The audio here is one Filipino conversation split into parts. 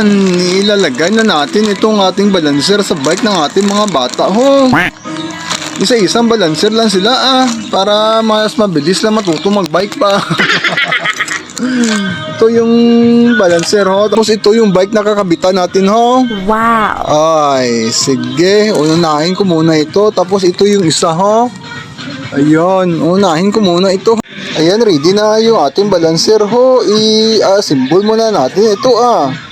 Ilalagay na natin itong ating balancer sa bike ng ating mga bata ho. Isa-isang balancer lang sila ah, para mas mabilis lang matuto magbike pa. ito yung balancer ho, tapos ito yung bike na kakabitan natin ho. Wow. Ay, sige, unahin ko muna ito, tapos ito yung isa ho. Ayun, unahin ko muna ito. Ayan, ready na yung ating balancer ho. I-symbol muna natin ito ah.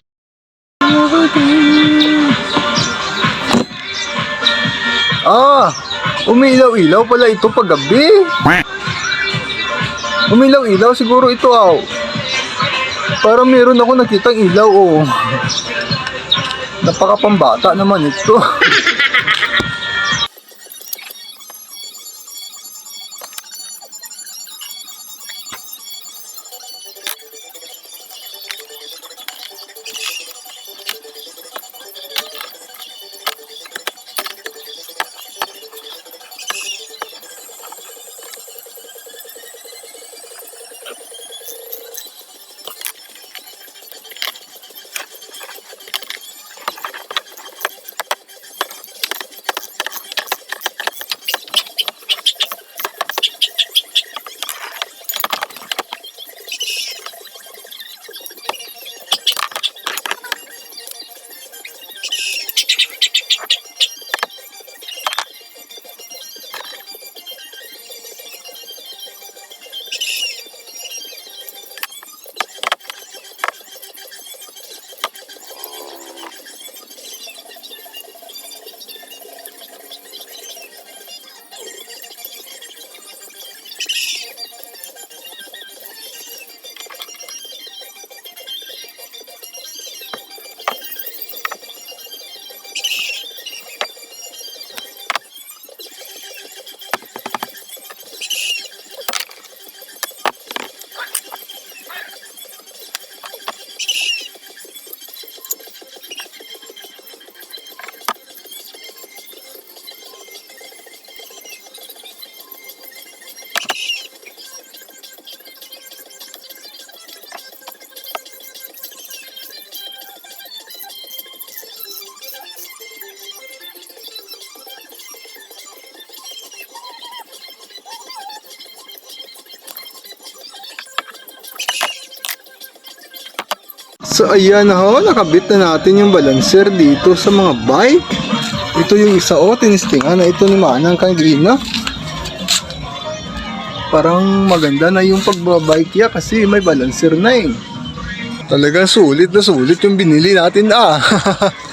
Ah, umilaw-ilaw pala ito paggabi. Umilaw-ilaw siguro ito aw. Parang meron ako nakitang ilaw oh. Napakapambata naman ito. So ayan ho, nakabit na natin yung balancer dito sa mga bike. Ito yung isa o, tinistingan na ito ni Manang kanina. Parang maganda na yung pagbabike niya kasi may balancer na eh. Talaga sulit na sulit yung binili natin ah.